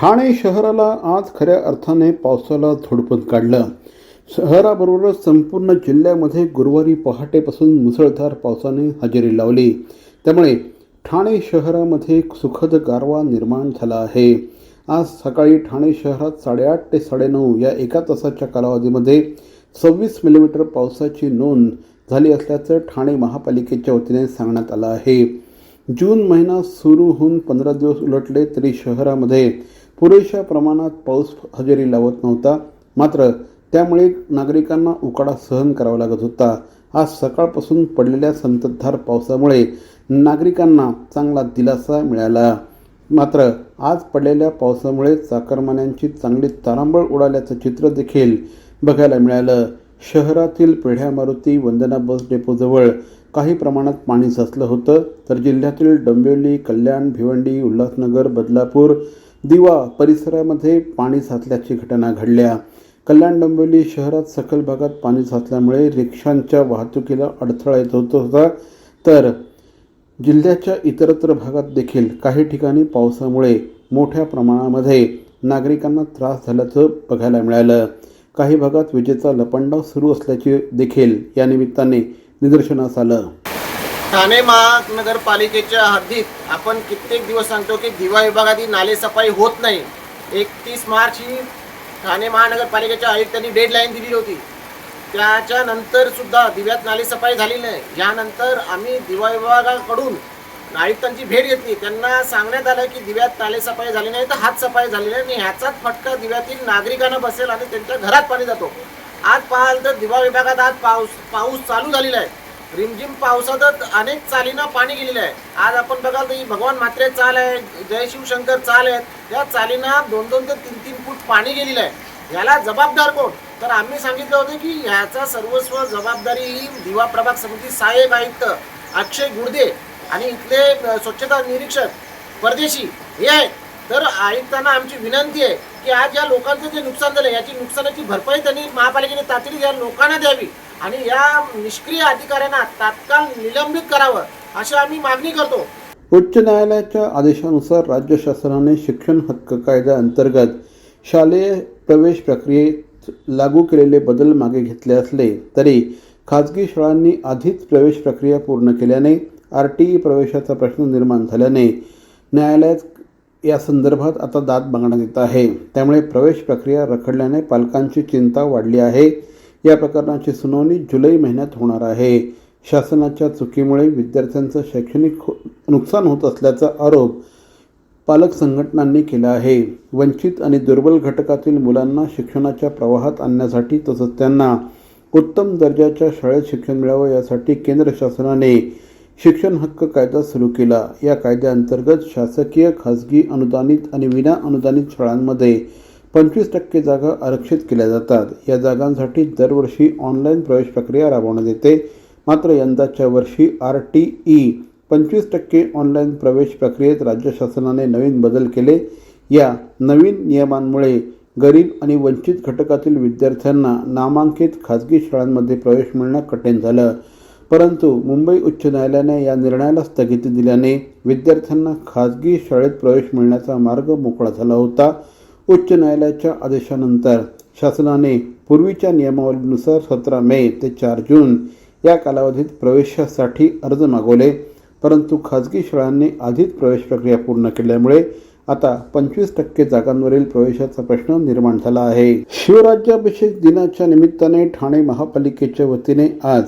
ठाणे शहराला आज खऱ्या अर्थाने पावसाला झोडपून काढलं. शहराबरोबरच संपूर्ण जिल्ह्यामध्ये गुरुवारी पहाटेपासून मुसळधार पावसाने हजेरी लावली. त्यामुळे ठाणे शहरामध्ये सुखद गारवा निर्माण झाला आहे. आज सकाळी ठाणे शहरात साडेआठ ते साडेनऊ या एका तासाच्या कालावधीमध्ये सव्वीस मिलीमीटर पावसाची नोंद झाली असल्याचं ठाणे महापालिकेच्या वतीने सांगण्यात आलं आहे. जून महिना सुरू होऊन पंधरा दिवस उलटले तरी शहरामध्ये पुरेशा प्रमाणात पाऊस हजेरी लावत नव्हता. मात्र त्यामुळे नागरिकांना उकाडा सहन करावा लागत होता. आज सकाळपासून पडलेल्या संततधार पावसामुळे नागरिकांना चांगला दिलासा मिळाला. मात्र आज पडलेल्या पावसामुळे चाकरमान्यांची चांगली तारांबळ उडाल्याचं चित्र देखील बघायला मिळालं. शहरातील पेढ्या मारुती वंदना बस डेपोजवळ काही प्रमाणात पाणी साचलं होतं. तर जिल्ह्यातील डोंबिवली कल्याण भिवंडी उल्हासनगर बदलापूर दिवा परिसरामध्ये पाणी साचल्याची घटना घडल्या. कल्याण डोंबिवली शहरात सखल भागात पाणी साचल्यामुळे रिक्षांच्या वाहतुकीला अडथळा येत होत होता. तर जिल्ह्याच्या इतरत्र भागात देखील काही ठिकाणी पावसामुळे मोठ्या प्रमाणामध्ये नागरिकांना त्रास झाल्याचं बघायला मिळालं. काही भागात विजेचा लपंडाव सुरू असल्याचे देखील या निमित्ताने निदर्शनास आलं. ठाणे महानगरपालिकेच्या हद्दीत आपण कित्येक दिवस सांगतो की दिवा विभागातील नालेसफाई होत नाही. एकतीस मार्च ही ठाणे महानगरपालिकेच्या आयुक्तांनी डेडलाईन दिली होती. त्याच्यानंतर सुद्धा दिव्यात नालेसफाई झाली नाही. यानंतर आम्ही दिवा विभागाकडून आयुक्तांची भेट घेतली. त्यांना सांगण्यात आलं की दिव्यात नालेसफाई झाली नाही तर हात सफाई झाली नाही आणि ह्याचाच फटका दिव्यातील नागरिकांना बसेल आणि त्यांच्या घरात पाणी जातो. आज पाहाल तर दिवा विभागात आज पाऊस पाऊस चालू झालेला आहे. रिमझिम पावसातच अनेक चालींना पाणी गेलेलं आहे. आज आपण बघाल तर ही भगवान मात्रे चाल आहे जय शिवशंकर चाल आहेत. या चालींना दोन दोन ते तीन तीन फूट पाणी गेलेलं आहे. याला जबाबदार कोण? तर आम्ही सांगितलं होतं की ह्याचा सर्वस्व जबाबदारी ही दिवा प्रभाग समिती साहेब आयुक्त अक्षय गुडदे आणि इथले स्वच्छता निरीक्षक परदेशी हे आहेत. तर आयुक्तांना आमची विनंती आहे की आज या लोकांचं जे नुकसान झालं याची नुकसानाची भरपाई त्यांनी महापालिकेने तातडीने या लोकांना द्यावी आणि या निष्क्रिय अधिकाऱ्यांना तात्काळ निलंबित करावं अशी आम्ही मागणी करतो. उच्च न्यायालयाच्या आदेशानुसार राज्य शासनाने शिक्षण हक्क कायद्याअंतर्गत शालेय प्रवेश प्रक्रियेत लागू केलेले बदल मागे घेतले असले तरी खाजगी शाळांनी आधीच प्रवेश प्रक्रिया पूर्ण केल्याने आर टी ई प्रवेशाचा प्रश्न निर्माण झाल्याने न्यायालयात या संदर्भात आता दाद मागण्यात येत आहे. त्यामुळे प्रवेश प्रक्रिया रखडल्याने पालकांची चिंता वाढली आहे. या प्रकरणाची सुनावणी जुलै महिन्यात होणार आहे. शासनाच्या चुकीमुळे विद्यार्थ्यांचं शैक्षणिक हो-, नुकसान होत असल्याचा आरोप पालक संघटनांनी केला आहे. वंचित आणि दुर्बल घटकातील मुलांना शिक्षणाच्या प्रवाहात आणण्यासाठी तसंच त्यांना उत्तम दर्जाच्या शाळेत शिक्षण मिळावं यासाठी केंद्र शासनाने शिक्षण हक्क कायदा सुरू केला. या कायद्याअंतर्गत शासकीय खाजगी अनुदानित आणि विना अनुदानित शाळांमध्ये पंचवीस टक्के जागा आरक्षित केल्या जातात. या जागांसाठी दरवर्षी ऑनलाईन प्रवेश प्रक्रिया राबवण्यात येते. मात्र यंदाच्या वर्षी आर टी ई पंचवीस टक्के ऑनलाईन प्रवेश प्रक्रियेत राज्य शासनाने नवीन बदल केले. या नवीन नियमांमुळे गरीब आणि वंचित घटकातील विद्यार्थ्यांना नामांकित खाजगी शाळांमध्ये प्रवेश मिळणं कठीण झालं. परंतु मुंबई उच्च न्यायालयाने या निर्णयाला स्थगिती दिल्याने विद्यार्थ्यांना खाजगी शाळेत प्रवेश मिळण्याचा मार्ग मोकळा झाला होता. उच्च न्यायालयाच्या आदेशानंतर शासनाने पूर्वीच्या नियमावलीनुसार सतरा मे ते चार जून या कालावधीत प्रवेशासाठी अर्ज मागवले. परंतु खाजगी शाळांनी आधीच प्रवेश प्रक्रिया पूर्ण केल्यामुळे आता पंचवीस टक्के जागांवरील प्रवेशाचा प्रश्न निर्माण झाला आहे. शिवराज्याभिषेक दिनाच्या निमित्ताने ठाणे महापालिकेच्या वतीने आज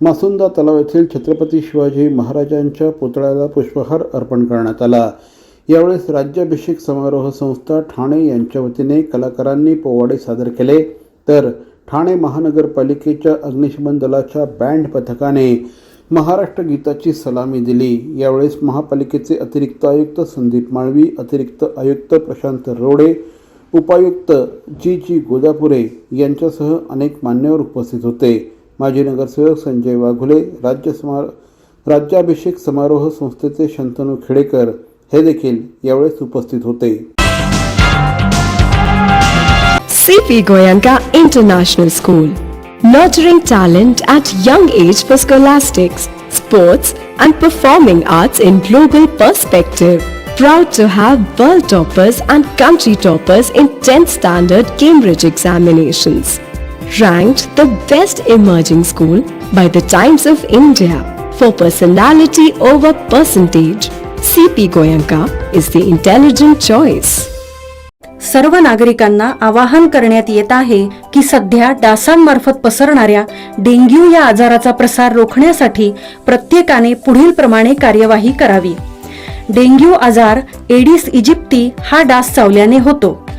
मासुंदा तलाव येथील छत्रपती शिवाजी महाराजांच्या पुतळ्याला पुष्पहार अर्पण करण्यात आला. यावेळेस राज्याभिषेक समारोह संस्था ठाणे यांच्या वतीने कलाकारांनी पोवाडे सादर केले. तर ठाणे महानगरपालिकेच्या अग्निशमन दलाच्या बँड पथकाने महाराष्ट्र गीताची सलामी दिली. यावेळेस महापालिकेचे अतिरिक्त आयुक्त संदीप माळवी अतिरिक्त आयुक्त प्रशांत रोडे उपायुक्त जी जी गोदापुरे यांच्यासह अनेक मान्यवर उपस्थित होते. माजी नगरसेवक संजय वाघुले राज्य समा राज्याभिषेक समारोह संस्थेचे शंतनू खेडेकर हे देखील यावेळेस उपस्थित होते CP Goyanka International School. Nurturing talent at young age for scholastics, sports, and performing arts in global perspective. Proud to have world toppers and country toppers in 10th standard Cambridge examinations. Ranked the best emerging school by the Times of India for personality over percentage. CP Goyanka is the intelligent choice. सर्व नागरिकांना आवाहन करण्यात येत आहे की सध्या डासांमार्फत पसरणाऱ्या dengue या आजाराचा प्रसार रोखण्यासाठी प्रत्येकाने पुढील प्रमाणे कार्यवाही करावी डेंग्यू आजार एडिस इजिप्ती हा डास चावल्याने होतो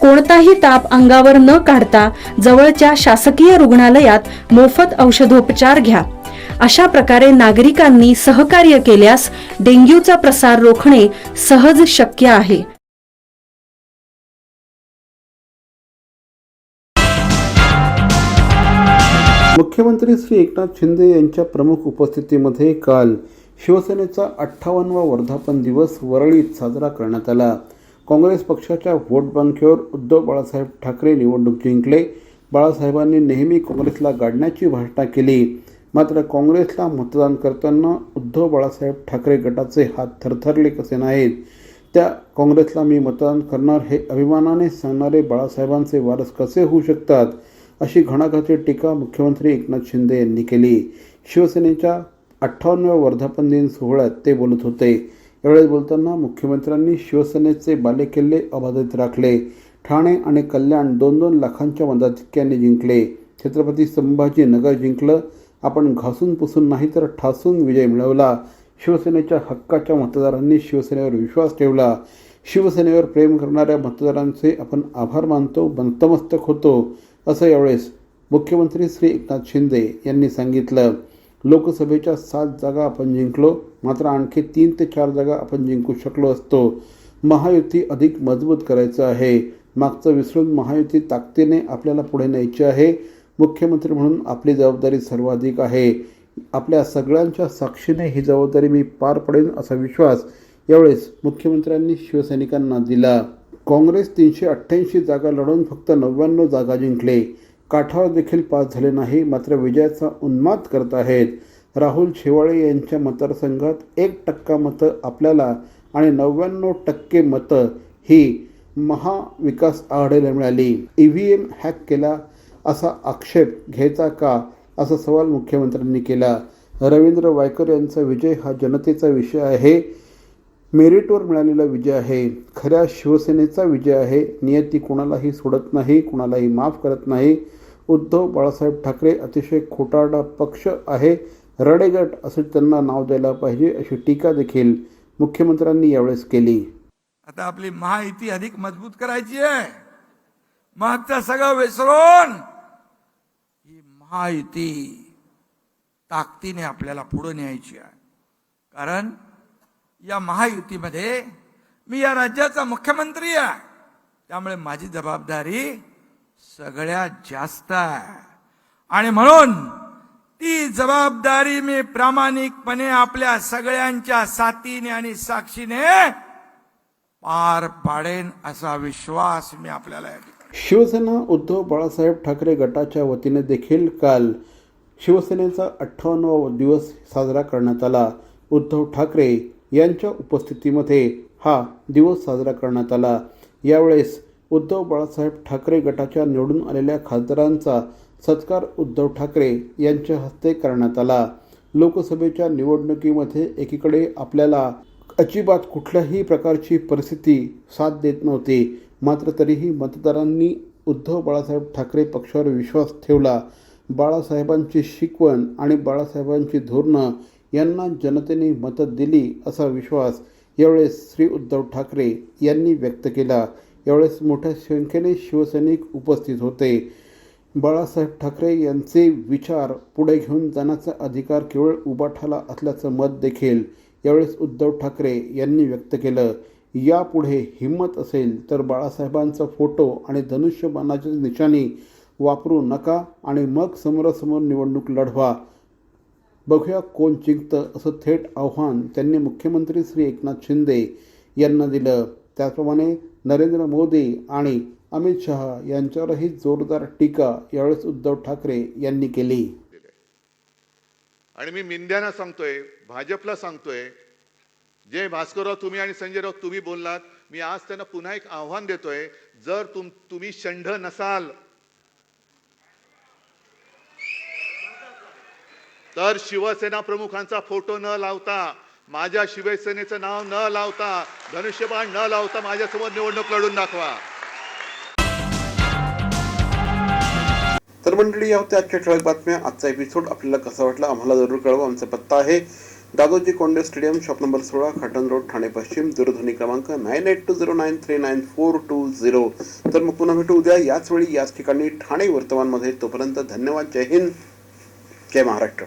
कोणताही ताप अंगावर न काढता जवळच्या शासकीय रुग्णालयात मोफत औषधोपचार घ्या. अशा प्रकारे नागरिकांनी सहकार्य केल्यास डेंग्यूचा प्रसार रोखणे सहज शक्य आहे. मुख्यमंत्री श्री एकनाथ शिंदे यांच्या प्रमुख उपस्थितीमध्ये काल शिवसेनेचा अठ्ठावन्नवा वर्धापन दिवस वरळीत साजरा करण्यात आला. काँग्रेस पक्षाच्या व्होट बँकेवर उद्धव बाळासाहेब ठाकरे निवडणूक जिंकले. बाळासाहेबांनी नेहमी काँग्रेसला गाडण्याची भाषणा केली. मात्र काँग्रेसला मतदान करताना उद्धव बाळासाहेब ठाकरे गटाचे हात थरथरले कसे नाहीत? त्या काँग्रेसला मी मतदान करणार हे अभिमानाने सांगणारे बाळासाहेबांचे वारस कसे होऊ शकतात? अशी घणाघाती टीका मुख्यमंत्री एकनाथ शिंदे यांनी केली. शिवसेनेच्या अठ्ठावन्नव्या वर्धापन दिन सोहळ्यात ते बोलत होते. यावेळेस बोलताना मुख्यमंत्र्यांनी शिवसेनेचे बालेकिल्ले अबाधित राखले. ठाणे आणि कल्याण दोन दोन लाखांच्या मताधिक्याने जिंकले. छत्रपती संभाजी नगर जिंकलं. आपण घासून पुसून नाही तर ठासून विजय मिळवला. शिवसेनेच्या हक्काच्या मतदारांनी शिवसेनेवर विश्वास ठेवला. शिवसेनेवर प्रेम करणाऱ्या मतदारांचे आपण आभार मानतो बंतमस्तक होतो असं यावेळेस मुख्यमंत्री श्री एकनाथ शिंदे यांनी सांगितलं. लोकसभेच्या सात जागा आपण जिंकलो मात्र आणखी तीन ते चार जागा आपण जिंकू शकलो असतो. महायुती अधिक मजबूत करायचं आहे. मागचं विसरून महायुती ताकदीने आपल्याला पुढे न्यायची आहे. मुख्यमंत्री म्हणून आपली जबाबदारी सर्वाधिक आहे. आपल्या सगळ्यांच्या साक्षीने ही जबाबदारी मी पार पडेन असा विश्वास यावेळेस मुख्यमंत्र्यांनी शिवसैनिकांना दिला. काँग्रेस तीनशे अठ्ठ्याऐंशी जागा लढवून फक्त नव्याण्णव जागा जिंकले. काठावर देखील पास झाले नाही मात्र विजयाचा उन्माद करत आहेत. राहुल शेवाळे यांच्या मतदारसंघात एक टक्का मतं आपल्याला आणि नव्याण्णव टक्के मतं ही महाविकास आघाडीला मिळाली. ई व्ही एम हॅक केला असा आक्षेप घ्यायचा का? असा सवाल मुख्यमंत्र्यांनी केला. रवींद्र वायकर यांचा विजय हा जनतेचा विषय आहे. मेरिटवर मिळालेला विजय आहे. खऱ्या शिवसेनेचा विजय आहे. नियती कोणालाही सोडत नाही कोणालाही माफ करत नाही. उद्धव बाळासाहेब ठाकरे अतिशय खोटारडा पक्ष आहे. रडेगट असं त्यांना नाव द्यायला पाहिजे अशी टीका देखील मुख्यमंत्र्यांनी यावेळेस केली. आता आपली महायुती अधिक मजबूत करायची आहे. मागचं सगळं विसरून ही महायुती ताकदीने आपल्याला पुढे न्यायची आहे. कारण या महायुतीमध्ये मी या राज्याचा मुख्यमंत्री आहे. त्यामुळे माझी जबाबदारी सगळ्यात जास्त आहे. आणि म्हणून ती जबाबदारी मी प्रामाणिकपणे आपल्या सगळ्यांच्या साथीने आणि साक्षीने पार पाडेन असा विश्वास मी आपल्याला शिवसेना उद्धव बाळासाहेब ठाकरे गटाच्या वतीने देखील काल शिवसेनेचा अठ्ठावन्नवा दिवस साजरा करण्यात आला. उद्धव ठाकरे यांच्या उपस्थितीमध्ये हा दिवस साजरा करण्यात आला. यावेळेस उद्धव बाळासाहेब ठाकरे गटाच्या निवडून आलेल्या खासदारांचा सत्कार उद्धव ठाकरे यांच्या हस्ते करण्यात आला. लोकसभेच्या निवडणुकीमध्ये एकीकडे आपल्याला अजिबात कुठल्याही प्रकारची परिस्थिती साथ देत नव्हती. मात्र तरीही मतदारांनी उद्धव बाळासाहेब ठाकरे पक्षावर विश्वास ठेवला. बाळासाहेबांची शिकवण आणि बाळासाहेबांची धोरणं यांना जनतेने मतं दिली असा विश्वास यावेळेस श्री उद्धव ठाकरे यांनी व्यक्त केला. यावेळेस मोठ्या संख्येने शिवसैनिक उपस्थित होते. बाळासाहेब ठाकरे यांचे विचार पुढे घेऊन जाण्याचा अधिकार केवळ उबाठाला असल्याचं मत देखील यावेळेस उद्धव ठाकरे यांनी व्यक्त केलं. यापुढे हिंमत असेल तर बाळासाहेबांचा फोटो आणि धनुष्यबाणाची निशाणी वापरू नका आणि मग समोरासमोर निवडणूक लढवा. बघूया कोण जिंकतं असं थेट आव्हान त्यांनी मुख्यमंत्री श्री एकनाथ शिंदे यांना दिलं. त्याचप्रमाणे नरेंद्र मोदी आणि अमित शहा यांच्यावरही जोरदार टीका यावेळेस उद्धव ठाकरे यांनी केली. आणि मी मिंद्यांना सांगतोय भाजपला सांगतोय जय भास्करराव तुम्ही आणि संजय राऊत तुम्ही बोललात मी आज त्यांना पुन्हा एक आव्हान देतोय जर तुम तुम्ही षंढ नसाल तर शिवसेना प्रमुखांचा फोटो न लावता माझ्या शिवसेनेचं नाव न लावता धनुष्यबाण न लावता माझ्यासमोर निवडणूक लढून दाखवा. तर मंडळी या होत्या आजच्या ठळक बातम्या. आजचा एपिसोड आपल्याला कसा वाटला आम्हाला जरूर कळवा. आमचा पत्ता आहे Dadoji Konde stadium shop number सोळा खाटन रोड ठाणे पश्चिम दूरध्वनी क्रमांक nine eight two zero nine three nine four two zero तर मग पुन्हा भेटू उद्या. याच वेळी याच ठिकाणी ठाणे वर्तमानमध्ये. तोपर्यंत धन्यवाद. जय हिंद. जय महाराष्ट्र.